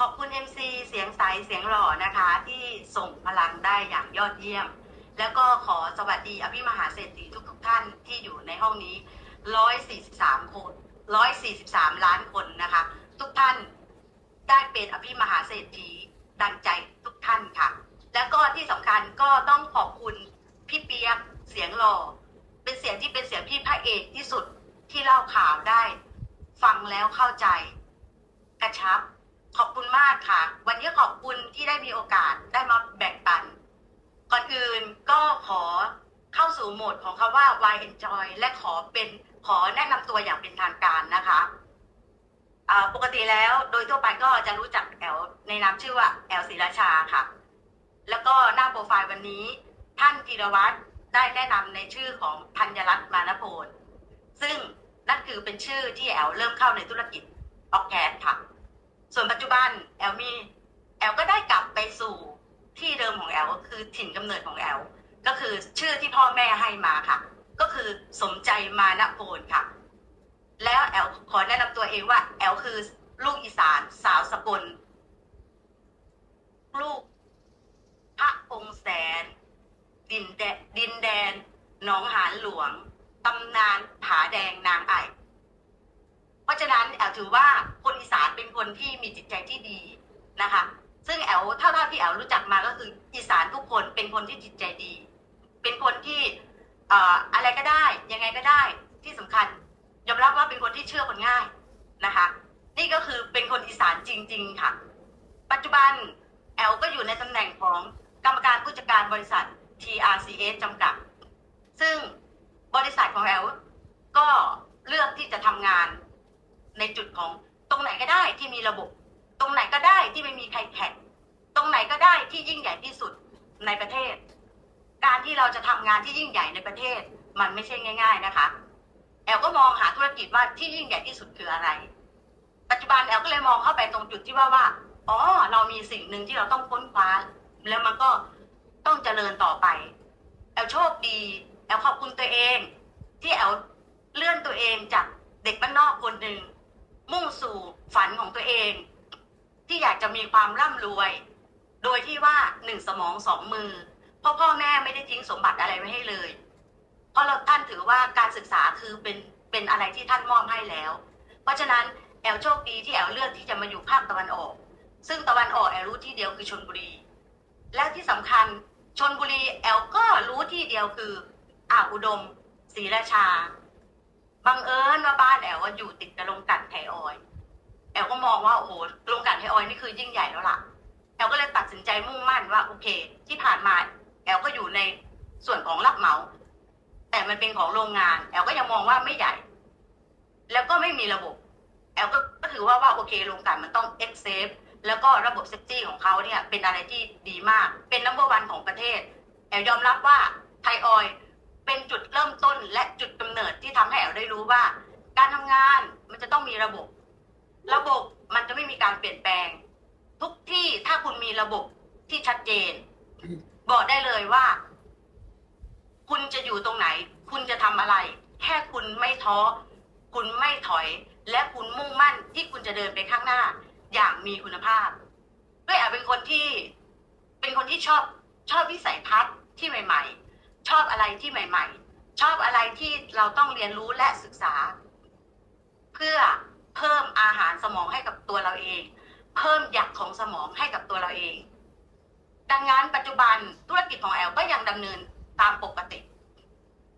ขอบคุณ MC เสียงใสเสียงหล่อนะคะ ที่ส่งพลังได้อย่างยอดเยี่ยม แล้วก็ขอสวัสดีอภิมหาเศรษฐีทุกๆท่านที่อยู่ในห้องนี้ 143 คน 143 ล้านคนนะคะ ทุกท่านได้เป็นอภิมหาเศรษฐีดังใจทุกท่านค่ะ แล้วก็ที่สำคัญก็ต้องขอบคุณพี่เปียกเสียงหล่อเป็นเสียงที่เป็นเสียงที่พระเอกที่สุดที่เล่าข่าวได้ ฟังแล้วเข้าใจ กระชับ ขอบคุณมากค่ะ วันนี้ขอบคุณที่ได้มีโอกาสได้มาแบ่งปัน ก่อนอื่นก็ขอเข้าสู่โหมดของคำว่า why enjoy และขอเป็นขอแนะนำตัวอย่างเป็นทางการนะคะปกติแล้วโดยทั่วไปก็จะรู้จักแอลในนามชื่อว่าแอลศิราชาค่ะ แล้วก็หน้าโปรไฟล์วันนี้ท่านธีรวัตรได้แนะนำในชื่อของธัญรัตน์มานพลซึ่งนั่นคือเป็นชื่อที่แอลเริ่มเข้าในธุรกิจออกแกนค่ะ ส่วนปัจจุบันแอลมีแอลก็ได้กลับไปสู่ที่เดิมของแอลก็คือถิ่นกำเนิดของแอลก็คือชื่อที่พ่อแม่ให้มาค่ะ ก็คือสมใจมานะโพลค่ะ แล้วแอลขอแนะนำตัวเองว่า แอลคือลูกอีสานสาวสกล ลูกพระองค์แสน ดินแดนดินแดนหนองหานหลวงตำนานผาแดงนางไอ เพราะฉะนั้นแอลถือว่าคนอีสานเป็นคนที่มีจิตใจที่ดีนะคะ ซึ่งแอลเท่าๆที่แอลรู้จักมาก็คืออีสานทุกคนเป็นคนที่จิตใจดี เป็นคนที่อะไรก็ได้ยังไงก็ได้ที่สำคัญยอมรับว่าเป็นคนที่เชื่อคนง่ายนะคะ นี่ก็คือเป็นคนอีสานจริง ๆ ค่ะ ปัจจุบันแอลก็อยู่ในตำแหน่งของกรรมการผู้จัดการบริษัท TRCS จำกัด ซึ่งบริษัทของแอลก็เลือกที่จะทำงาน ในจุดของตรงไหนก็ได้ที่มีระบบ ตรงไหนก็ได้ที่ไม่มีใครแข่งตรงไหนก็ได้ที่ยิ่งใหญ่ที่สุดในประเทศ การที่เราจะทำงานที่ยิ่งใหญ่ในประเทศ มันไม่ใช่ง่าย ๆนะคะ แอลก็มองหาธุรกิจว่าที่ยิ่งใหญ่ที่สุดคืออะไร ปัจจุบันแอลก็เลยมองเข้าไปตรงจุดที่ว่าว่าอ๋อเรามีสิ่งหนึ่งที่เราต้องค้นคว้า แล้วมันก็ต้องเจริญต่อไป แอลโชคดี แอลขอบคุณตัวเอง ที่แอลเลื่อนตัวเองจากเด็กบ้านนอกคนหนึ่ง มุ่งสู่ฝันของตัวเอง ที่อยากจะมีความร่ำรวย โดยที่ว่าหนึ่งสมองสองมือเพ่อพ่อแม่ไม่ได้ทิ้งสมบัติอะไรไว้ให้เลย เพราะเราท่านถือว่าการศึกษาคือเป็นเป็นอะไรที่ท่านมอบให้แล้ว เพราะฉะนั้นแอลโชคดีที่แอลเลือกที่จะมาอยู่ภาคตะวันออก ซึ่งตะวันออกแอลรู้ที่เดียวคือชนบุรี และที่สำคัญชนบุรีแอลก็รู้ที่เดียวคืออ่าวอุดมศรีราชา บังเอิญว่าบ้านแอลว่าอยู่ติดกับโรงกลั่นไทออยแอลก็มองว่าโอ้โหโรงกลั่นไทออยนี่คือยิ่งใหญ่แล้วล่ะแอลก็เลยตัดสินใจมุ่งมั่นว่าโอเค ที่ผ่านมาแอลก็อยู่ในส่วนของรับเหมา แต่มันเป็นของโรงงาน แอลก็ยังมองว่าไม่ใหญ่ แล้วก็ไม่มีระบบ แอลก็ก็ถือว่าว่าโอเคโรงกลั่นมันต้องเอ็กเซฟแล้วก็ระบบเซฟตี้ของเขาเนี่ยเป็นอะไรที่ดีมาก เป็นนัมเบอร์วันของประเทศ แอลยอมรับว่าไทยออย เป็นจุดเริ่มต้นและจุดกำเนิดที่ทำให้แอลได้รู้ว่า การทำงานมันจะต้องมีระบบ ระบบมันจะไม่มีการเปลี่ยนแปลง ทุกที่ถ้าคุณมีระบบที่ชัดเจน บอกได้เลยว่า คุณจะอยู่ตรงไหน คุณจะทำอะไร แค่คุณไม่ท้อคุณไม่ถอย และคุณมุ่งมั่นที่คุณจะเดินไปข้างหน้า อย่างมีคุณภาพด้วยอาจเป็นคนที่ เป็นคนที่ชอบชอบวิสัยทัศน์ที่ใหม่ ๆ ชอบอะไรที่ใหม่ ๆ ชอบอะไรที่เราต้องเรียนรู้และศึกษา เพื่อเพิ่มอาหารสมองให้กับตัวเราเอง เพิ่มหยักของสมองให้กับตัวเราเอง ดังนั้นปัจจุบันธุรกิจของแอลก็ยังดำเนินตามปกติ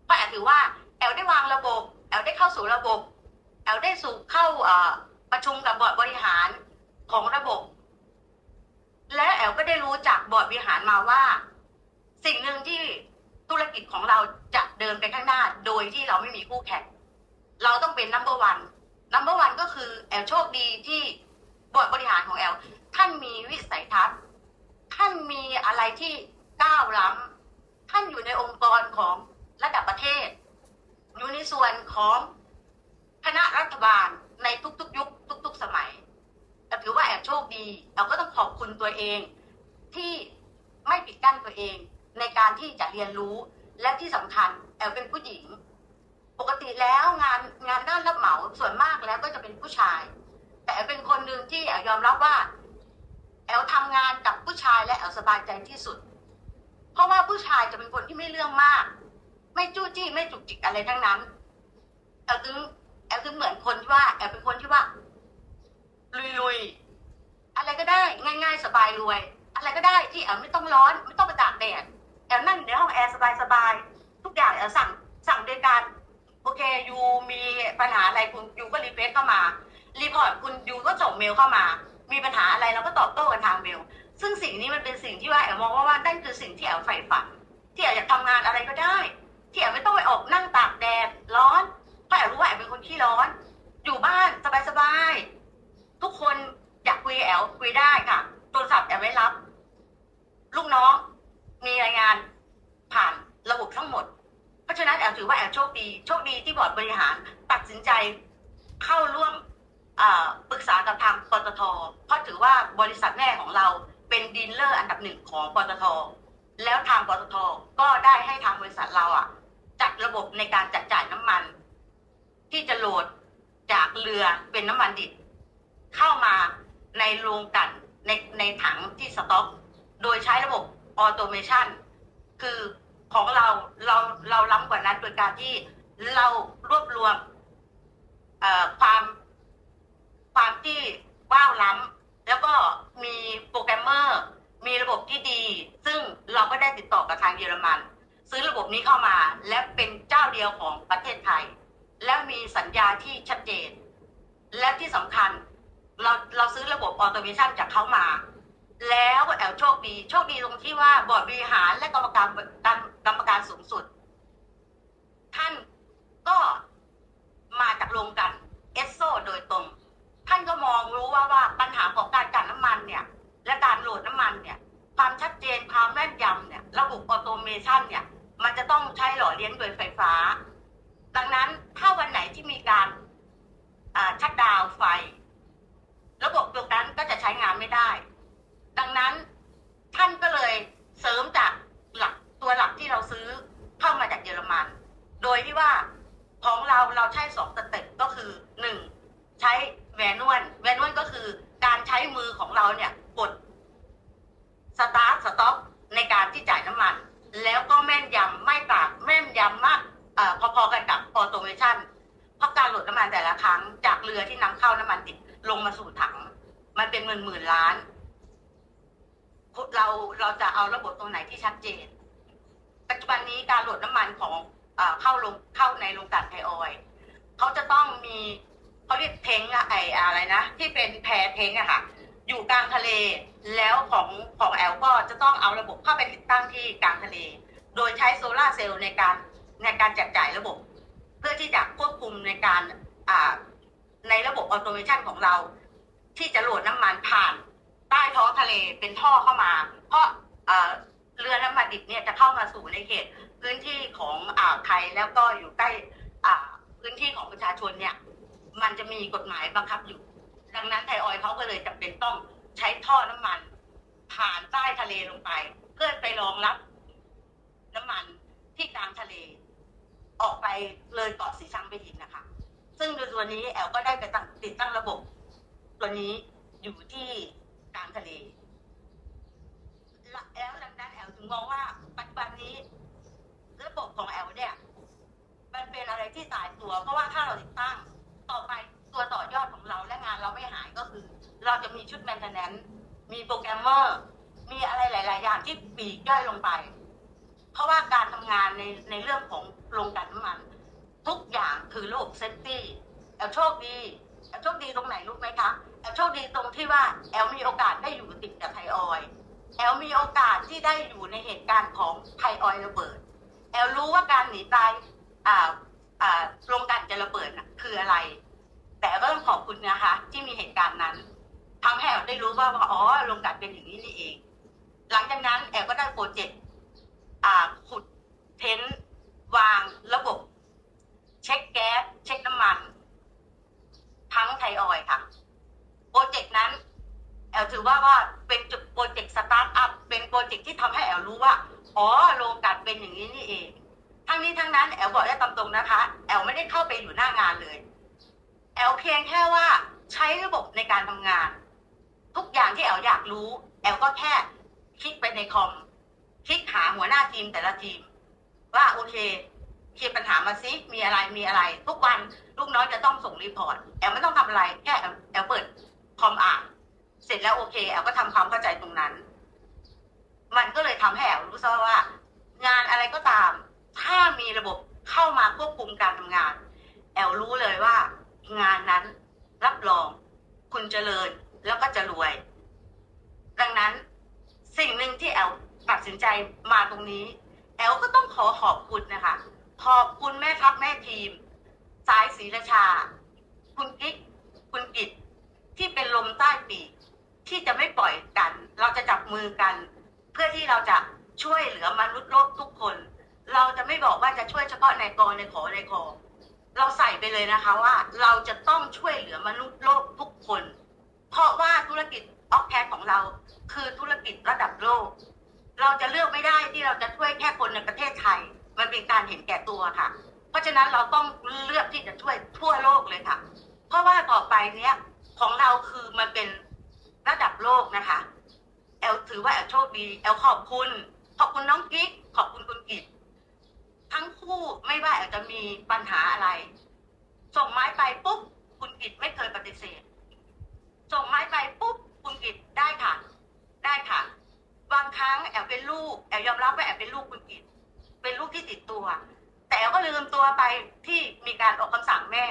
เพราะแอลถือว่าแอลได้วางระบบ แอลได้เข้าสู่ระบบ แอลได้สู่เข้าประชุมกับบอร์ดบริหารของระบบ และแอลก็ได้รู้จากบอร์ดบริหารมาว่า สิ่งหนึ่งที่ ธุรกิจของเราจะเดินไปข้างหน้า โดยที่เราไม่มีคู่แข่ง เราต้องเป็น number one number one ก็คือแอลโชคดีที่บอร์ดบริหารของแอลท่านมีวิสัยทัศน์ท่านมีอะไรที่ก้าวล้ำท่านอยู่ในองค์กรของระดับประเทศ อยู่ในส่วนของคณะรัฐบาลในทุกๆ ยุคทุก ๆ สมัยแต่ถือว่าแอบโชคดี เราก็ต้องขอบคุณตัวเองที่ไม่ปิดกั้นตัวเอง ในการที่จะเรียนรู้และที่สำคัญแอลเป็นผู้หญิง ปกติแล้วงานงานด้านรับเหมาส่วนมากแล้วก็จะเป็นผู้ชาย แต่แอลเป็นคนหนึ่งที่แอลยอมรับว่า แอลทำงานกับผู้ชายและแอลสบายใจที่สุด เพราะว่าผู้ชายจะเป็นคนที่ไม่เรื่องมาก ไม่จู้จี้ไม่จุกจิกอะไรทั้งนั้นแอลถึงแอลถึงเหมือนคนที่ว่าแอลเป็นคนที่ว่าลุยๆอะไรก็ได้ง่าย ๆ สบายรวย อะไรก็ได้ที่แอลไม่ต้องร้อน ไม่ต้องไปตากแดด แอลนั่งอยู่ในห้องแอร์สบายๆทุกอย่างแอลสั่งสั่งโดยการโอเคยูมีปัญหาอะไรคุณยูก็รีเฟซเข้ามารีพอร์ตคุณยูก็ส่งเมลเข้ามา มีปัญหาอะไรเราก็ตอบโต้กันทางเมล ซึ่งสิ่งนี้มันเป็นสิ่งที่ว่าแอลมองว่าว่านั่นคือสิ่งที่แอลใฝ่ฝันที่แอลอยากทำงานอะไรก็ได้ ที่แอลไม่ต้องไปออกนั่งตากแดดร้อนเพราะแอลรู้ว่าแอลเป็นคนขี้ร้อน อยู่บ้านสบายๆทุกคนอยากคุยแอลคุยได้ค่ะโทรศัพท์แอลไม่รับ ลูกน้อง มีรายงานผ่านระบบทั้งหมด เพราะฉะนั้นแอลถือว่าแอลโชคดี โชคดีที่บอร์ดบริหารตัดสินใจเข้าร่วมปรึกษากับทางปตท เพราะถือว่าบริษัทแม่ของเราเป็นดีลเลอร์อันดับหนึ่งของปตท แล้วทางปตทก็ได้ให้ทางบริษัทเราอะ จัดระบบในการจัดจ่ายน้ำมัน ที่จะโหลดจากเรือเป็นน้ำมันดิบเข้ามาในโรงกลันในในถังที่สต็อก โดยใช้ระบบ ออโตเมชันคือของเราเราเราล้ำกว่านั้นโดยการที่เรารวบรวมความความที่ว้าวล้ำแล้วก็มีโปรแกรมเมอร์ มีระบบที่ดี ซึ่งเราก็ได้ติดต่อกับทางเยอรมัน ซื้อระบบนี้เข้ามาและเป็นเจ้าเดียวของประเทศไทย และมีสัญญาที่ชัดเจน และที่สำคัญเราเราซื้อระบบออโตเมชันจากเขามา แล้วแอลโชคดี โชคดีตรงที่ว่าบอร์ดบริหารและกรรมการกรรมการสูงสุด ท่านก็มาจากโรงกันเอสโซโดยตรง ท่านก็มองรู้ว่าว่าปัญหาของการกันน้ำมันเนี่ย และการโหลดน้ำมันเนี่ย ความชัดเจนความแม่นยำเนี่ย ระบบออโตเมชันเนี่ย มันจะต้องใช้หล่อเลี้ยงโดยไฟฟ้า ดังนั้นถ้าวันไหนที่มีการชัดดาวไฟ ระบบตรงนั้นก็จะใช้งานไม่ได้ ดังนั้นท่านก็เลยเสริมจากหลักตัวหลักที่เราซื้อเข้ามาจากเยอรมัน โดยที่ว่าของเราเราใช้สองสเต็ปก็คือหนึ่งใช้แวนนวลแวนนวลก็คือการใช้มือของเราเนี่ยกดสตาร์ทสต็อปในการที่จ่ายน้ำมัน แล้วก็แม่นยำไม่ต่างแม่นยำมากอพอๆกันกับออโตเมชันเพราะการโหลดน้ำมันแต่ละครั้งจากเรือที่นำเข้าน้ำมันดิบลงมาสู่ถัง มันเป็นหมื่นหมื่นล้าน เราเราจะเอาระบบตรงไหนที่ชัดเจน ปัจจุบันนี้การโหลดน้ำมันของเอเข้าลงเข้าในโรงกลั่นไทออยเขาจะต้องมีเขาเรียกเทงอะไออะไรนะ ที่เป็นแพรเทงอะค่ะ อยู่กลางทะเลแล้วของของแอลก็จะต้องเอาระบบเข้าไปติดตั้งที่กลางทะเล โดยใช้โซลาร์เซลล์ในการในการจัดจ่ายระบบ เพื่อที่จะควบคุมในการในระบบออโตเมชันของเรา ที่จะโหลดน้ำมันผ่าน ใต้ท้องทะเลเป็นท่อเข้ามา เพราะเรือน้ำมันดิบเนี่ยจะเข้ามาสู่ในเขตพื้นที่ของอ่าวไทยแล้วก็อยู่ใกล้อ่าพื้นที่ของประชาชนเนี่ย มันจะมีกฎหมายบังคับอยู่ ดังนั้นไทยออยเขาก็เลยจำเป็นต้องใช้ท่อน้ำมัน ผ่านใต้ทะเลลงไป เพื่อไปรองรับ น้ำมันที่กลางทะเล ออกไปเลยเกาะสีชังไปอีกนะคะ ซึ่งโดยตัวนี้แอลก็ได้ไปติดตั้งระบบ ตัวนี้อยู่ที่างทะเล แล้วดังนั้นแอลถึงมองว่าปัจจุบันนี้ ระบบของแอลเนี่ย มันเป็นอะไรที่ตายตัว เพราะว่าถ้าเราติดตั้งต่อไปตัวต่อยอดของเราและงานเราไม่หายก็คือ เราจะมีชุดแมนเทนแนนมีโปรแกรมเมอร์ มีอะไรหลาย ๆ อย่างที่ปีกย่อยลงไป เพราะว่าการทำงานในในเรื่องของโรงกลั่นน้ำมัน ทุกอย่างคือระบบเซฟตี้แอลโชคดีแอลโชคดีตรงไหนรู้ไหมคะ แอลโชคดีตรงที่ว่าแอลมีโอกาสได้อยู่ติดกับไทออยแอลมีโอกาสที่ได้อยู่ในเหตุการณ์ของไทออยระเบิด แอลรู้ว่าการหนีตายอ่าอ่าโรงกลั่นจะระเบิดนะคืออะไร แต่ก็ต้องขอบคุณนะคะ ที่มีเหตุการณ์นั้นทำให้แอลได้รู้ว่าอ๋อโรงกลั่นเป็นอย่างนี้นี่เอง หลังจากนั้นแอลก็ได้โปรเจกต์อ่าขุดเทนท์วางระบบ เช็คแก๊สเช็คน้ำมัน ทั้งไทออยค่ะ รเจกต์นั้น แอลถือว่าว่าเป็นจุดโปรเจกต์สตาร์ทอัพเป็นโปรเจกต์ที่ทำให้แอลรู้ว่าอ๋อโรงกลั่นเป็นอย่างนี้นี่เอง ทั้งนี้ทั้งนั้นแอลบอกได้ตามตรงนะคะ แอลไม่ได้เข้าไปอยู่หน้างานเลย แอลเพียงแค่ว่าใช้ระบบในการทำงาน ทุกอย่างที่แอลอยากรู้ แอลก็แค่คลิกไปในคอมคลิกหาหัวหน้าทีมแต่ละทีม ว่าโอเคเคลียร์ปัญหามาซิมีอะไรมีอะไร ทุกวันลูกน้อยจะต้องส่งรีพอร์ตแอลไม่ต้องทำอะไรแค่แอลแอลเปิด คอมอ่านเสร็จแล้วโอเคแอลก็ทำความเข้าใจตรงนั้น มันก็เลยทำให้แอลรู้ซะว่า งานอะไรก็ตาม ถ้ามีระบบเข้ามาควบคุมการทำงาน แอลรู้เลยว่า งานนั้นรับรอง คุณเจริญแล้วก็จะรวย ดังนั้นสิ่งหนึ่งที่แอลตัดสินใจมาตรงนี้ แอลก็ต้องขอขอบคุณนะคะ ขอบคุณแม่ทัพแม่ทีม สายศรีราชา คุณกิ๊ก คุณกิต ที่เป็นลมใต้ปีกที่จะไม่ปล่อยกัน เราจะจับมือกัน เพื่อที่เราจะช่วยเหลือมนุษย์โลกทุกคน เราจะไม่บอกว่าจะช่วยเฉพาะในกรในขอในคอเราใส่ไปเลยนะคะว่า เราจะต้องช่วยเหลือมนุษย์โลกทุกคน เพราะว่าธุรกิจออกแคสของเรา คือธุรกิจระดับโลก เราจะเลือกไม่ได้ที่เราจะช่วยแค่คนในประเทศไทย มันเป็นการเห็นแก่ตัวค่ะ เพราะฉะนั้นเราต้องเลือกที่จะช่วยทั่วโลกเลยค่ะ เพราะว่าต่อไปเนี้ย ของเราคือมันเป็นระดับโลกนะคะ แอลถือว่าแอลโชคดีแอลขอบคุณ ขอบคุณน้องกิ๊ก ขอบคุณคุณกิตทั้งคู่ไม่ว่าแอลจะมีปัญหาอะไร ส่งไม้ไปปุ๊บคุณกิตไม่เคยปฏิเสธ ส่งไม้ไปปุ๊บคุณกิตได้ค่ะ ได้ค่ะ บางครั้งแอลเป็นลูกแอลยอมรับว่าแอลเป็นลูกคุณกิตเป็นลูกที่ติดตัว แต่แอลก็ลืมตัวไปที่มีการออกคำสั่งแม่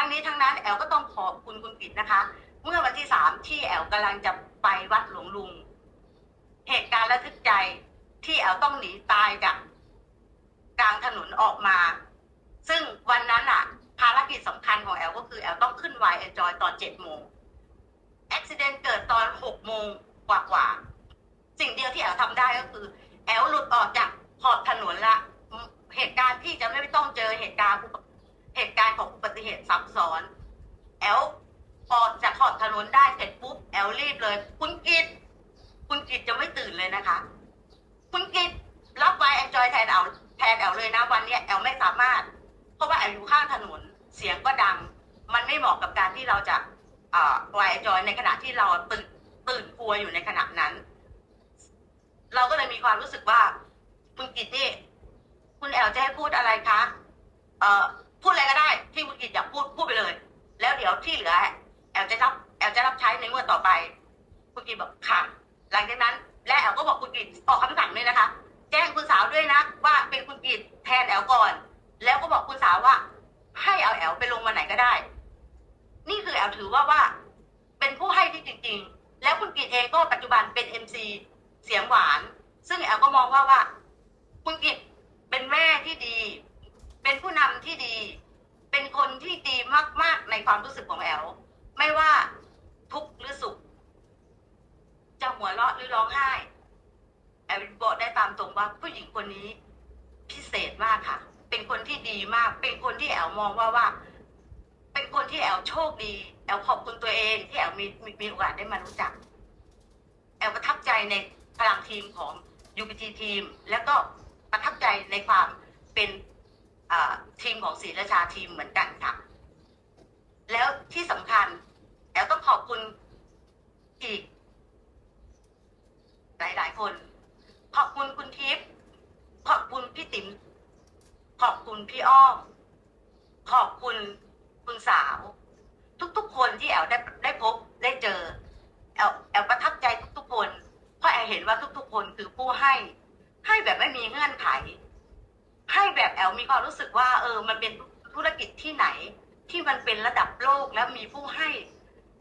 ทั้งนี้ทั้งนั้นแอลก็ต้องขอบคุณคุณกิตนะคะ เมื่อวันที่สามที่แอลกำลังจะไปวัดหลวงลุง เหตุการณ์ระทึกใจที่แอลต้องหนีตายจากกลางถนนออกมา ซึ่งวันนั้นอะภารกิจสำคัญของแอลก็คือแอลต้องขึ้นไวเอนจอยตอนเจ็ดโมงอุบิเหตุเกิดตอนหกโมงกว่าๆสิ่งเดียวที่แอลทำได้ก็คือ แอลหลุดออกจากขอบถนนละ เหตุการณ์ที่จะไม่ต้องเจอเหตุการณ์อุบั เหตุการณ์ของอุบัติเหตุซับซ้อน แอลออจากขอบถนนได้เสร็จปุ๊บแอลรีบเลย คุณกิตคุณกิตจะไม่ตื่นเลยนะคะ คุณกิตรับไว้แอนจอยแทนแอลแทนแอลเลยนะวันเนี้ยแอลไม่สามารถ เพราะว่าแอลอยู่ข้างถนนเสียงก็ดัง มันไม่เหมาะกับการที่เราจะอ่าไว้แอนจอยในขณะที่เราตื่นตื่นกลัวอยู่ในขณะนั้น เราก็เลยมีความรู้สึกว่า คุณกิตนี่คุณแอลจะให้พูดอะไรคะเอ่อ พูดอะไรก็ได้ ที่คุณกิตอยากพูดพูดไปเลย แล้วเดี๋ยวที่เหลือแอลจะรับแอลจะรับใช้ในงวดต่อไป คุณกิตบอกค่ะ หลังจากนั้น และแอลก็บอกคุณกิตออกคำสั่งด้วยนะคะ แจ้งคุณสาวด้วยนะว่าเป็นคุณกิตแทนแอลก่อน แล้วก็บอกคุณสาวว่า ให้เอาแอลไปลงมาไหนก็ได้ นี่คือแอลถือว่าว่า เป็นผู้ให้ที่จริง ๆ แล้วคุณกิตเองก็ปัจจุบันเป็นเอ็มซีเสียงหวาน ซึ่งแอลก็มองว่าว่า คุณกิตเป็นแม่ที่ดี เป็นผู้นำที่ดี เป็นคนที่ดีมาก ๆ ในความรู้สึกของแอล ไม่ว่าทุกข์หรือสุข จะหัวเราะหรือร้องไห้ แอลบอกได้ตามตรงว่าผู้หญิงคนนี้ พิเศษมากค่ะ เป็นคนที่ดีมาก เป็นคนที่แอลมองว่าว่า เป็นคนที่แอลโชคดี แอลขอบคุณตัวเองที่แอลมีมีมีโอกาสได้มารู้จัก แอลประทับใจในพลังทีมของ UPT ทีม แล้วก็ประทับใจในความเป็น ทีมของศรีราชาทีมเหมือนกันค่ะ แล้วที่สำคัญแอลต้องขอบคุณอีก หลาย ๆ คน ขอบคุณคุณทิพย์ขอบคุณพี่ติ๋มขอบคุณพี่อ้อม ขอบคุณคุณสาว ทุก ๆ คนที่แอลได้ได้พบได้เจอ แอลแอลประทับใจทุก ๆ คน เพราะแอลเห็นว่าทุก ๆ คนคือผู้ให้ ให้แบบไม่มีเงื่อนไข ให้แบบแอลมีความรู้สึกว่า เออ มันเป็นธุรกิจที่ไหน ที่มันเป็นระดับโลกแล้วมีผู้ให้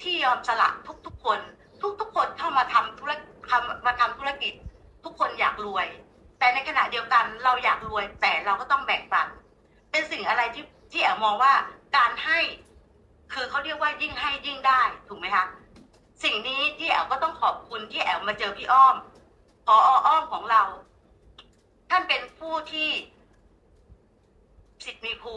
ที่ยอมสละทุกๆคน ทุกๆคนเข้ามาทำธุรทำมาทำธุรกิจ ทุกคนอยากรวย แต่ในขณะเดียวกันเราอยากรวย แต่เราก็ต้องแบ่งปัน เป็นสิ่งอะไรที่ที่แอลมองว่าการให้คือเขาเรียกว่ายิ่งให้ยิ่งได้ถูกไหมคะสิ่งนี้ที่แอลก็ต้องขอบคุณที่แอลมาเจอพี่อ้อมพออ้อมของเรา ท่านเป็นผู้ที่ สิทธิ์มีครู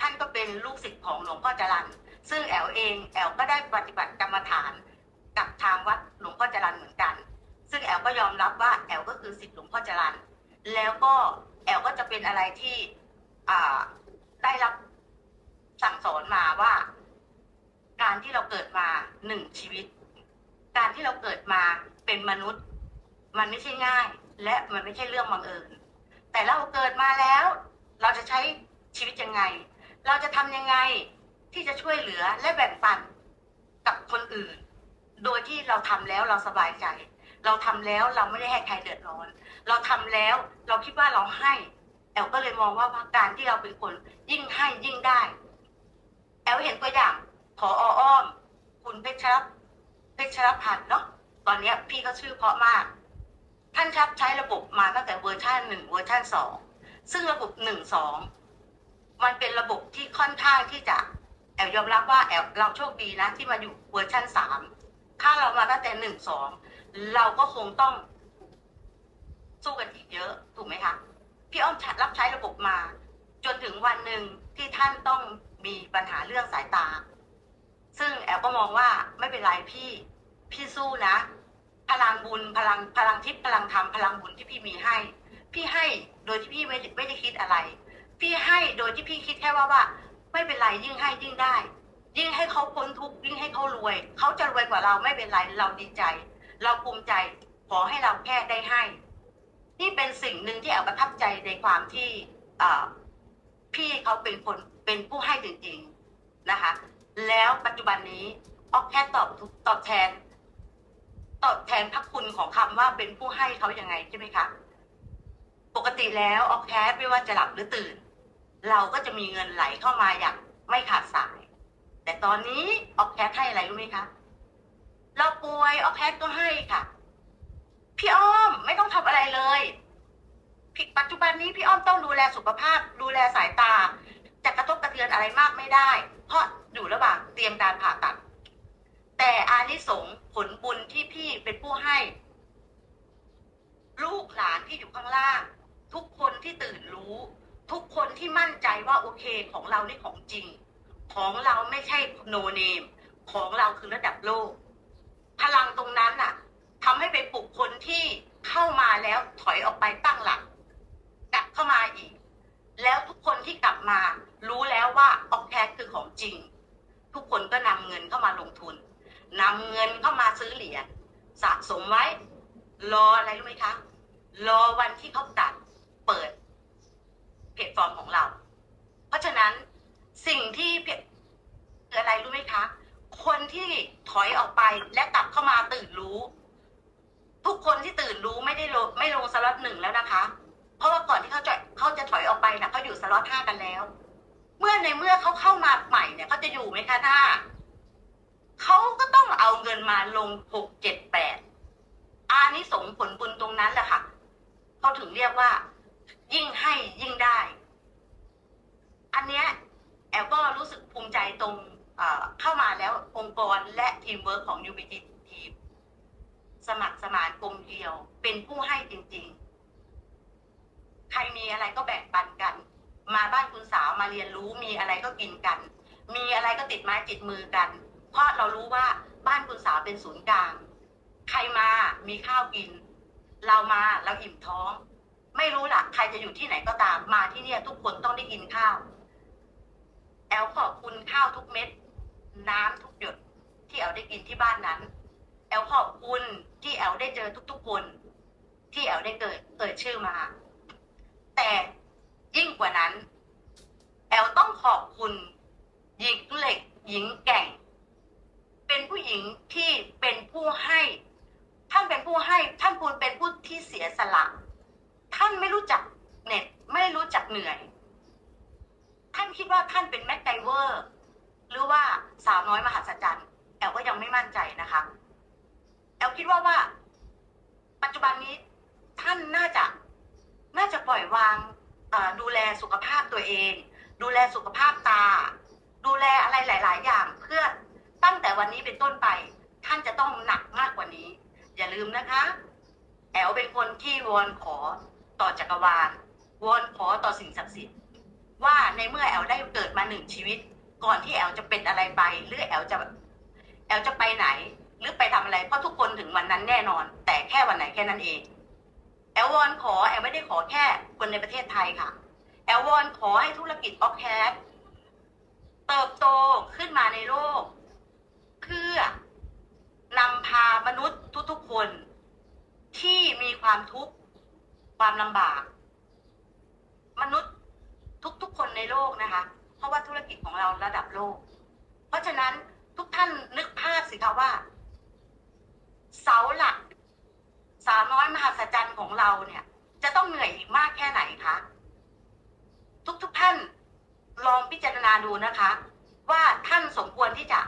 ท่านก็เป็นลูกศิษย์ของหลวงพ่อจรันซึ่งแอลเองแอลก็ได้ปฏิบัติกรรมฐานกับทางวัดหลวงพ่อจรันเหมือนกัน ซึ่งแอลก็ยอมรับว่าแอลก็คือศิษย์หลวงพ่อจรันแล้วก็แอลก็จะเป็นอะไรที่ได้รับสั่งสอนมาว่า การที่เราเกิดมาหนึ่งชีวิต การที่เราเกิดมาเป็นมนุษย์ มันไม่ใช่ง่าย และมันไม่ใช่เรื่องบังเอิญแต่เราเกิดมาแล้ว เราจะใช้ ชีวิตยังไง เราจะทำยังไงที่จะช่วยเหลือและแบ่งปันกับคนอื่น โดยที่เราทำแล้วเราสบายใจ เราทำแล้วเราไม่ได้ให้ใครเดือดร้อน เราทำแล้วเราคิดว่าเราให้แอลก็เลยมองว่าการที่เราเป็นคนยิ่งให้ยิ่งได้ แอลเห็นตัวอย่างพออ้อม คุณเพชรเพชรพันธ์เนาะตอนนี้พี่เขาชื่อเพราะมาก ท่านครับใช้ระบบมาตั้งแต่เวอร์ชันหนึ่งเวอร์ชันสองซึ่งระบบหนึ่งสอง มันเป็นระบบที่ค่อนข้างที่จะแอลยอมรับว่าแอลเราโชคดีนะที่มาอยู่เวอร์ชันสามถ้าเรามาตั้งแต่หนึ่งสองเราก็คงต้องสู้กันอีกเยอะถูกไหมคะพี่อ้อมรับใช้ระบบมา จนถึงวันหนึ่งที่ท่านต้องมีปัญหาเรื่องสายตา ซึ่งแอลก็มองว่าไม่เป็นไรพี่พี่สู้นะ พลังบุญพลังพลังทิพย์พลังธรรมพลังบุญที่พี่มีให้ พี่ให้โดยที่พี่ไม่ได้ไม่ได้คิดอะไร พี่ให้โดยที่พี่คิดแค่ว่าว่า ไม่เป็นไรยิ่งให้ยิ่งได้ ยิ่งให้เขาพ้นทุกข์ยิ่งให้เขารวย เขาจะรวยกว่าเราไม่เป็นไรเราดีใจ เราภูมิใจขอให้เราแค่ได้ให้ นี่เป็นสิ่งหนึ่งที่แอลประทับใจในความที่พี่เขาเป็นคนเป็นผู้ให้จริงๆนะคะ แล้วปัจจุบันนี้ออกแค่ตอบตอบแทน ตอบแทนพระคุณของคำว่าเป็นผู้ให้เขายังไงใช่ไหมคะปกติแล้วออกแคสไม่ว่าจะหลับหรือตื่น เราก็จะมีเงินไหลเข้ามาอย่างไม่ขาดสาย แต่ตอนนี้ออกแคสให้อะไรรู้ไหมคะ เราป่วยออกแคสก็ให้ค่ะ พี่อ้อมไม่ต้องทำอะไรเลยพี่ปัจจุบันนี้พี่อ้อมต้องดูแลสุขภาพ ดูแลสายตา จะกระทบกระเทือนอะไรมากไม่ได้ เพราะอยู่ระหว่างเตรียมการผ่าตัด แต่อานิสงส์ผลบุญที่พี่เป็นผู้ให้ ลูกหลานที่อยู่ข้างล่าง ทุกคนที่ตื่นรู้ ทุกคนที่มั่นใจว่าโอเคของเรานี่ของจริง ของเราไม่ใช่โนเนม ของเราคือระดับโลก พลังตรงนั้นน่ะทำให้ไปปลุกคนที่เข้ามาแล้วถอยออกไปตั้งหลักกลับเข้ามาอีก แล้วทุกคนที่กลับมา รู้แล้วว่าออกแคสคือของจริง ทุกคนก็นำเงินเข้ามาลงทุนนำเงินเข้ามาซื้อเหรียญสะสมไว้ รออะไรรู้ไหมคะ รอวันที่เขาตัดเปิด เพจฟอร์มของเรา เพราะฉะนั้นสิ่งที่เพจคืออะไรรู้ไหมคะ คนที่ถอยออกไปและกลับเข้ามาตื่นรู้ ทุกคนที่ตื่นรู้ไม่ได้ลงไม่ลงสล็อตหนึ่งแล้วนะคะ เพราะว่าก่อนที่เขาจะเขาจะถอยออกไปนะเขาอยู่สล็อตห้ากันแล้ว เมื่อในเมื่อเขาเข้ามาใหม่เนี่ยเขาจะอยู่ไหมคะถ้าเขาก็ต้องเอาเงินมาลงหกเจ็ดแปดอานิสงส์ผลบุญตรงนั้นแหละค่ะเขาถึงเรียกว่า ยิ่งให้ยิ่งได้ อันเนี้ยแอลก็รู้สึกภูมิใจตรงเข้ามาแล้วองค์กรและทีมเวิร์กของ UBT ทีมสมัครสมานกลมเดียว เป็นผู้ให้จริง ๆ ใครมีอะไรก็แบ่งปันกัน มาบ้านคุณสาวมาเรียนรู้มีอะไรก็กินกัน มีอะไรก็ติดไม้ติดมือกัน เพราะเรารู้ว่าบ้านคุณสาวเป็นศูนย์กลาง ใครมามีข้าวกิน เรามาเราอิ่มท้อง ไม่รู้ล่ะ ใครจะอยู่ที่ไหนก็ตามมาที่เนี่ย ทุกคนต้องได้กินข้าว แอลขอบคุณข้าวทุกเม็ด น้ำทุกหยดที่แอลได้กินที่บ้านนั้น แอลขอบคุณที่แอลได้เจอทุก ๆ คน ที่แอลได้เกิดเกิดชื่อมา แต่ยิ่งกว่านั้น แอลต้องขอบคุณหญิงเหล็ก หญิงแก่ง เป็นผู้หญิงที่เป็นผู้ให้ ท่านเป็นผู้ให้ ท่านคุณเป็นผู้ที่เสียสละ ท่านไม่รู้จักเหน็ดไม่รู้จักเหนื่อย ท่านคิดว่าท่านเป็นแม็กไกเวอร์ หรือว่าสาวน้อยมหัศจรรย์แอลก็ยังไม่มั่นใจนะคะ แอลคิดว่าว่า ปัจจุบันนี้ท่านน่าจะน่าจะปล่อยวางดูแลสุขภาพตัวเอง ดูแลสุขภาพตา ดูแลอะไรหลาย ๆ อย่าง เพื่อตั้งแต่วันนี้เป็นต้นไป ท่านจะต้องหนักมากกว่านี้ อย่าลืมนะคะ แอลเป็นคนที่วอนขอ ต่อจักรวาลวอนขอต่อสิ่งศักดิ์สิทธิ์ว่าในเมื่อแอลได้เกิดมาหนึ่งชีวิต ก่อนที่แอลจะเป็นอะไรไป หรือแอลจะ แอลจะไปไหน หรือไปทำอะไรเพราะทุกคนถึงวันนั้นแน่นอน แต่แค่วันไหนแค่นั้นเอง แอลวอนขอแอลไม่ได้ขอแค่คนในประเทศไทยค่ะ แอลวอนขอให้ธุรกิจออฟแคสเติบโตขึ้นมาในโลก เพื่อนำพามนุษย์ทุกๆคนที่มีความทุกข์ ความลำบาก มนุษย์ทุกๆคนในโลกนะคะ เพราะว่าธุรกิจของเราระดับโลก เพราะฉะนั้นทุกท่านนึกภาพสิคะว่า เสาหลัก สาวน้อยมหัศจรรย์ของเราเนี่ย จะต้องเหนื่อยมากแค่ไหนคะทุกๆท่านลองพิจารณาดูนะคะ ว่าท่านสมควรที่จะ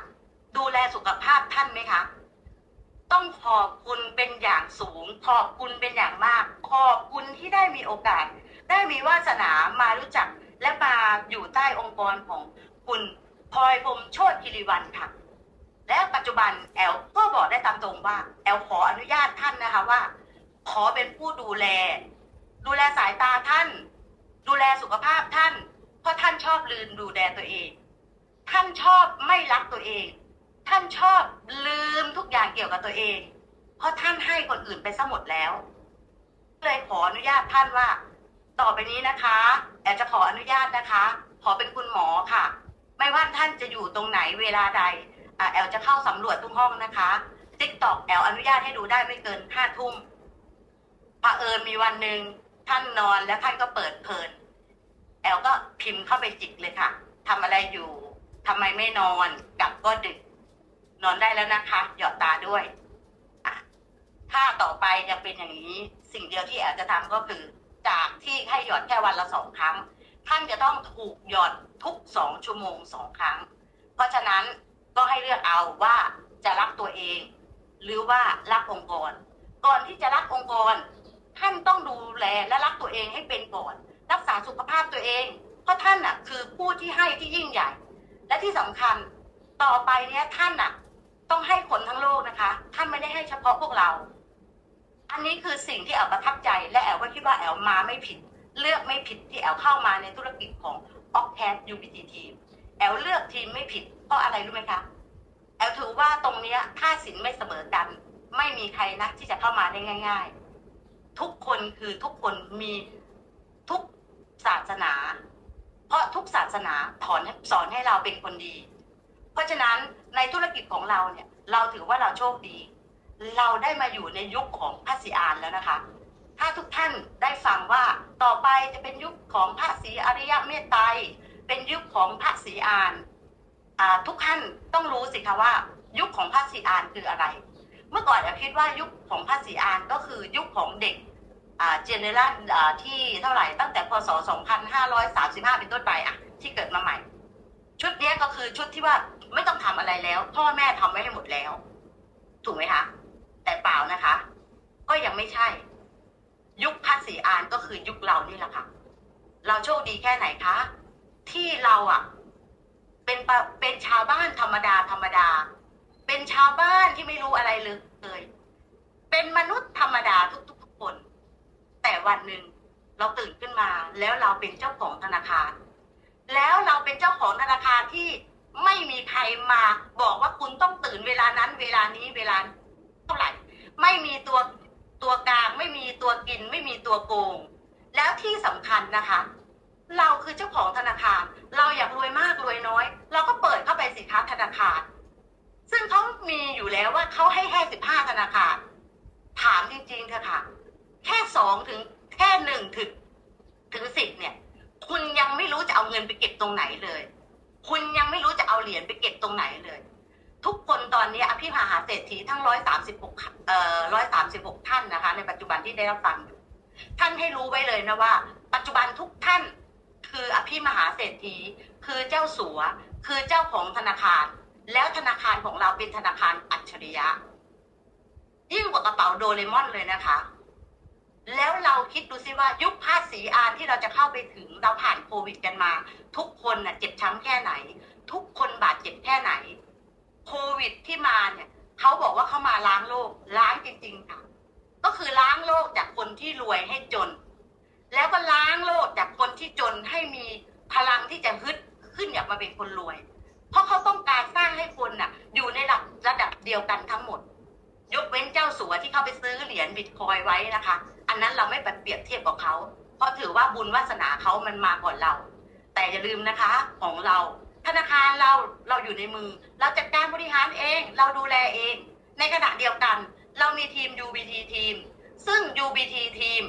ดูแลสุขภาพท่านไหมคะ ต้องขอบคุณเป็นอย่างสูง ขอบคุณเป็นอย่างมาก ขอบคุณที่ได้มีโอกาส ได้มีวาสนามารู้จัก และมาอยู่ใต้องค์กรของคุณพลอยพรมโชติกิริวันค่ะ และปัจจุบันแอลก็บอกได้ตามตรงว่า แอลขออนุญาตท่านนะคะว่า ขอเป็นผู้ดูแล ดูแลสายตาท่าน ดูแลสุขภาพท่าน เพราะท่านชอบลืมดูแลตัวเอง ท่านชอบไม่รักตัวเอง ท่านชอบลืมทุกอย่างเกี่ยวกับตัวเอง เพราะท่านให้คนอื่นไปซะหมดแล้ว เลยขออนุญาตท่านว่า ต่อไปนี้นะคะแอลจะขออนุญาตนะคะ ขอเป็นคุณหมอค่ะ ไม่ว่าท่านจะอยู่ตรงไหนเวลาใดแอลจะเข้าสำรวจทุกห้องนะคะติ๊กตอกแอลอนุญาตให้ดูได้ไม่เกินห้าทุ่มเผอิญมีวันหนึ่งท่านนอนแล้วท่านก็เปิดเพลินแอลก็พิมพ์เข้าไปจิกเลยค่ะทำอะไรอยู่ทำไมไม่นอนกลับก็ดึก นอนได้แล้วนะคะ หยอดตาด้วยอะถ้าต่อไปจะเป็นอย่างนี้ สิ่งเดียวที่แอลจะทำก็คือ จากที่ให้หยอดแค่วันละสองครั้ง ท่านจะต้องถูกหยอดทุกสองชั่วโมงสองครั้ง เพราะฉะนั้นก็ให้เลือกเอาว่าจะรักตัวเอง หรือว่ารักองค์กร ก่อนที่จะรักองค์กร ท่านต้องดูแลและรักตัวเองให้เป็นก่อน รักษาสุขภาพตัวเอง เพราะท่านน่ะคือผู้ที่ให้ที่ยิ่งใหญ่ และที่สำคัญต่อไปเนี้ยท่านน่ะ ต้องให้คนทั้งโลกนะคะ ท่านไม่ได้ให้เฉพาะพวกเรา อันนี้คือสิ่งที่แอลประทับใจ และแอลก็คิดว่าแอลมาไม่ผิด เลือกไม่ผิดที่แอลเข้ามาในธุรกิจของ o c t a n UBT Team แอลเลือกทีมไม่ผิด เพราะอะไรรู้ไหมคะ แอลถือว่าตรงเนี้ยค่าสินไม่เสมอกัน ไม่มีใครนะที่จะเข้ามาได้ง่าย ๆ ทุกคนคือทุกคนมีทุกศาสนา เพราะทุกศาสนาถอนสอนให้เราเป็นคนดี เพราะฉะนั้นในธุรกิจของเราเนี่ย เราถือว่าเราโชคดี เราได้มาอยู่ในยุคของพระศรีอานแล้วนะคะ ถ้าทุกท่านได้ฟังว่าต่อไปจะเป็นยุคของพระศรีอริยะเมตไตรเป็นยุคของพระศรีอานทุกท่านต้องรู้สิคะว่า ยุคของพระศรีอานคืออะไร เมื่อก่อนเราคิดว่ายุคของพระศรีอานก็คือยุคของเด็กเจเนอเรลที่เท่าไหร่ตั้งแต่พศ 2535 เป็นต้นไปอะที่เกิดมาใหม่ ชุดเนี้ยก็คือชุดที่ว่าไม่ต้องทำอะไรแล้ว พ่อแม่ทำไว้ให้หมดแล้ว ถูกไหมคะแต่เปล่านะคะ ก็ยังไม่ใช่ ยุคพระศรีอานก็คือยุคเรานี่แหละค่ะ เราโชคดีแค่ไหนคะ ที่เราอะ เป็นเป็นชาวบ้านธรรมดาธรรมดา เป็นชาวบ้านที่ไม่รู้อะไรเลยเป็นมนุษย์ธรรมดาทุกๆคน แต่วันหนึ่งเราตื่นขึ้นมาแล้วเราเป็นเจ้าของธนาคาร แล้วเราเป็นเจ้าของธนาคารที่ไม่มีใครมาบอกว่าคุณต้องตื่นเวลานั้น เวลานี้เวลาเท่าไหร่ ไม่มีตัวตัวกลางไม่มีตัวกิน ไม่มีตัวโกง แล้วที่สำคัญนะคะ เราคือเจ้าของธนาคาร เราอยากรวยมากรวยน้อย เราก็เปิดเข้าไปสินคะธนาคาร ซึ่งเขามีอยู่แล้วว่าเขาให้แค่สิบห้าธนาคาร ถามจริงๆเถอะค่ะ แค่สองถึงแค่หนึ่งถึงถึงสิบเนี่ย คุณยังไม่รู้จะเอาเงินไปเก็บตรงไหนเลย คุณยังไม่รู้จะเอาเหรียญไปเก็บตรงไหนเลย ทุกคนตอนนี้อภิมหาเศรษฐีทั้งร้อยสามสิบหกเอ่อร้อยสามสิบหกท่านนะคะ ในปัจจุบันที่ได้รับฟังอยู่ ท่านให้รู้ไว้เลยนะว่า ปัจจุบันทุกท่านคืออภิมหาเศรษฐี คือเจ้าสัว คือเจ้าของธนาคาร แล้วธนาคารของเราเป็นธนาคารอัจฉริยะ ยิ่งกว่ากระเป๋าโดเรมอนเลยนะคะ แล้วเราคิดดูซิว่ายุคภาษีอานที่เราจะเข้าไปถึงเราผ่านโควิดกันมา ทุกคนน่ะเจ็บช้ำแค่ไหน ทุกคนบาดเจ็บแค่ไหน โควิดที่มาเนี่ยเขาบอกว่าเขามาล้างโลกล้างจริง ๆ ค่ะ ก็คือล้างโลกจากคนที่รวยให้จน แล้วก็ล้างโลกจากคนที่จนให้มีพลังที่จะฮึดขึ้นอยากมาเป็นคนรวย เพราะเขาต้องการสร้างให้คนน่ะ อยู่ในระดับระดับเดียวกันทั้งหมด ยกเว้นเจ้าสัวที่เขาไปซื้อเหรียญบิตคอยไว้นะคะ อันนั้นเราไม่ไปเปรียบเทียบกับเขา เพราะถือว่าบุญวาสนาเขามันมาก่อนเรา แต่อย่าลืมนะคะของเรา ธนาคารเราเราอยู่ในมือ เราจัดการบริหารเอง เราดูแลเอง ในขณะเดียวกัน เรามีทีม UBT ทีม ซึ่ง UBT ทีม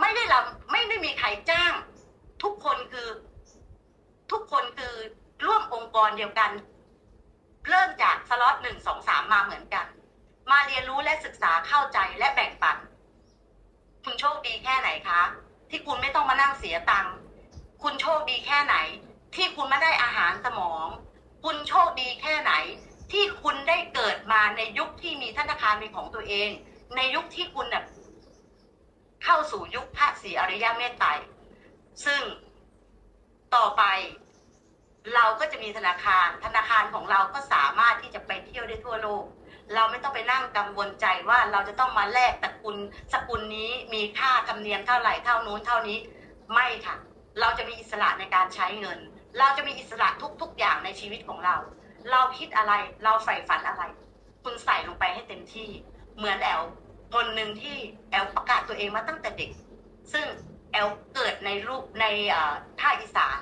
ไม่ได้เรับไม่ได้มีใครจ้าง ทุกคนคือ ทุกคนคือร่วมองค์กรเดียวกัน เริ่มจากสล็อตหนึ่งสองสามมาเหมือนกัน มาเรียนรู้และศึกษาเข้าใจและแบ่งปัน คุณโชคดีแค่ไหนคะ ที่คุณไม่ต้องมานั่งเสียตังค์คุณโชคดีแค่ไหน ที่คุณไม่ได้อาหารสมอง คุณโชคดีแค่ไหน ที่คุณได้เกิดมาในยุคที่มีธนาคารเป็นของตัวเอง ในยุคที่คุณแบบเข้าสู่ยุคพระศรีอริยเมตไตรซึ่งต่อไปเราก็จะมีธนาคาร ธนาคารของเราก็สามารถที่จะไปเที่ยวได้ทั่วโลก เราไม่ต้องไปนั่งกังวลใจว่าเราจะต้องมาแลกตระกูลสกุลนี้มีค่าธรรมเนียมเท่าไหร่เท่านู้นเท่านี้ไม่ค่ะ เราจะมีอิสระในการใช้เงิน เราจะมีอิสระทุก ๆ อย่างในชีวิตของเรา เราคิดอะไรเราใฝ่ฝันอะไร คุณใส่ลงไปให้เต็มที่ เหมือนแอลคนหนึ่งที่แอลประกาศตัวเองมาตั้งแต่เด็ก ซึ่งแอลเกิดในรูปในเอ่อภาคอีสาน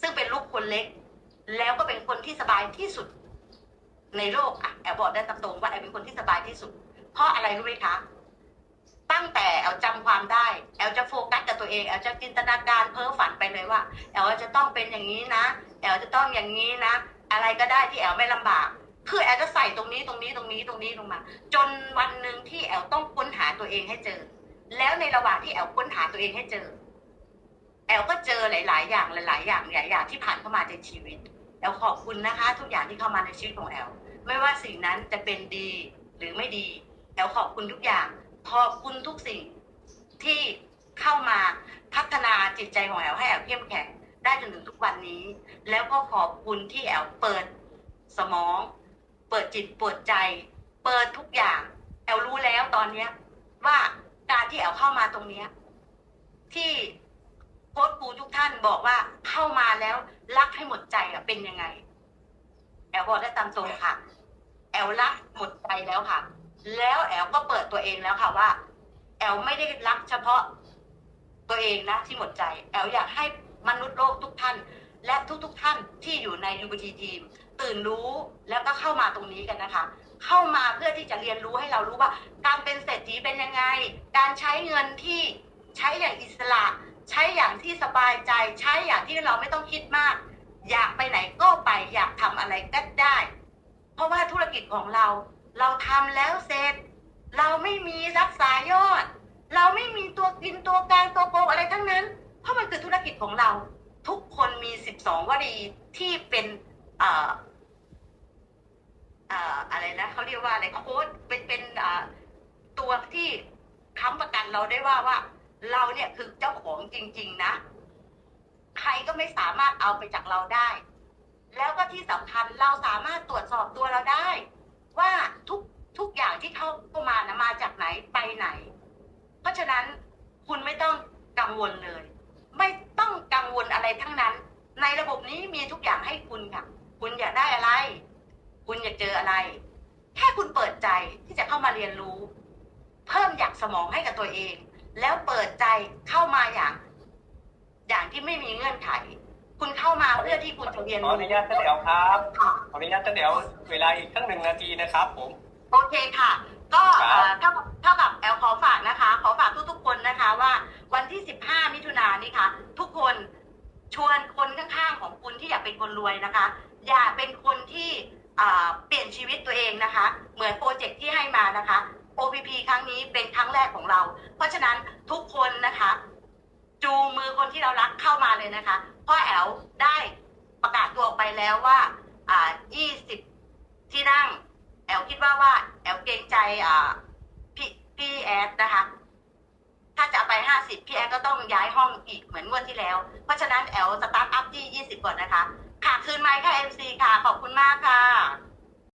ซึ่งเป็นลูกคนเล็ก แล้วก็เป็นคนที่สบายที่สุด ในโลกอะแอลบอกได้ตามตรงว่าแอลเป็นคนที่สบายที่สุด เพราะอะไรรู้ไหมคะตั้งแต่แอลจำความได้ แอลจะโฟกัสกับตัวเอง แอลจะจินตนาการเพ้อฝันไปเลยว่า แอลจะต้องเป็นอย่างนี้นะ แอลจะต้องอย่างนี้นะ อะไรก็ได้ที่แอลไม่ลำบาก คือแอลจะใส่ตรงนี้ตรงนี้ตรงนี้ตรงนี้ลงมา จนวันหนึ่งที่แอลต้องค้นหาตัวเองให้เจอ แล้วในระหว่างที่แอลค้นหาตัวเองให้เจอ แอลก็เจอหลาย ๆ อย่างหลาย ๆ อย่างหลายอย่างที่ผ่านเข้ามาในชีวิต แอลขอบคุณนะคะ ทุกอย่างที่เข้ามาในชีวิตของแอลไม่ว่าสิ่งนั้นจะเป็นดีหรือไม่ดีแอลขอบคุณทุกอย่าง ขอบคุณทุกสิ่งที่เข้ามาพัฒนาจิตใจของแอลให้แอลเข้มแข็งได้จนถึงทุกวันนี้ แล้วก็ขอบคุณที่แอลเปิดสมอง เปิดจิตเปิดใจ เปิดทุกอย่าง แอลรู้แล้วตอนเนี้ยว่าการที่แอลเข้ามาตรงเนี้ยที่ ค้ชครูทุกท่านบอกว่าเข้ามาแล้วรักให้หมดใจอะเป็นยังไง แอลบอกได้ตามตรงค่ะ แอลรักหมดใจแล้วค่ะ แล้วแอลก็เปิดตัวเองแล้วค่ะว่า แอลไม่ได้รักเฉพาะตัวเองนะที่หมดใจ แอลอยากให้มนุษย์โลกทุกท่าน และทุกๆทท่านที่อยู่ใน UBT ทีมตื่นรู้แล้วก็เข้ามาตรงนี้กันนะคะ เข้ามาเพื่อที่จะเรียนรู้ให้เรารู้ว่า การเป็นเศรษฐีเป็นยังไง การใช้เงินที่ใช้อย่างอิสระ ใช้อย่างที่สบายใจ ใช้อย่างที่เราไม่ต้องคิดมาก อยากไปไหนก็ไป อยากทำอะไรก็ได้ เพราะว่าธุรกิจของเรา เราทำแล้วเสร็จ เราไม่มีรักษายอด เราไม่มีตัวกินตัวกลางตัวโกงอะไรทั้งนั้น เพราะมันคือธุรกิจของเรา ทุกคนมี 12 วลีที่เป็นเอ่อเอ่ออะไรนะเขาเรียกว่าอะไรโค้ดเป็นเป็นตัวที่ค้ำประกันเราได้ว่าว่า เราเนี่ยคือเจ้าของจริง ๆ นะ ใครก็ไม่สามารถเอาไปจากเราได้ แล้วก็ที่สำคัญเราสามารถตรวจสอบตัวเราได้ ว่าทุกทุกอย่างที่เข้าเข้ามานะมาจากไหนไปไหน เพราะฉะนั้นคุณไม่ต้องกังวลเลย ไม่ต้องกังวลอะไรทั้งนั้น ในระบบนี้มีทุกอย่างให้คุณค่ะ คุณอยากได้อะไร คุณอยากเจออะไร แค่คุณเปิดใจที่จะเข้ามาเรียนรู้ เพิ่มอยากสมองให้กับตัวเอง แล้วเปิดใจเข้ามาอย่าง อย่างที่ไม่มีเงื่อนไข คุณเข้ามาเพื่อที่คุณจะเรียนขอรู้อนุญาตท่านเดียวครับขออนุญาตท่านเดียวเวลาอีกทั้งหนึ่งนาทีนะครับ ผม โอเคค่ะ ก็ครับเอ่อเท่ากับเท่ากับแอลขอฝากนะคะ ขอฝากทุกๆคนนะคะว่า วันที่ 15 มิถุนายนนี้ค่ะ ทุกคนชวนคนข้างๆของคุณที่อยากเป็นคนรวยนะคะ อย่าเป็นคนที่อ่าเปลี่ยนชีวิตตัวเองนะคะ เหมือนโปรเจกต์ที่ให้มานะคะ OPP ครั้งนี้เป็นครั้งแรกของเรา เพราะฉะนั้นทุกคนนะคะ จูงมือคนที่เรารักเข้ามาเลยนะคะเพราะแอลได้ประกาศตัวออกไปแล้วว่าอ่า20 ที่นั่ง แอลคิดว่าว่า แอลเกรงใจอ่าพี่พี่แอดนะคะ ถ้าจะไป 50 พี่แอดก็ต้องย้ายห้องอีกเหมือนงวดที่แล้ว เพราะฉะนั้นแอลสตาร์ทอัพที่ 20 ก่อนนะคะ ค่ะคืนไมค์ค่ะ MC ค่ะ ขอบคุณมากค่ะ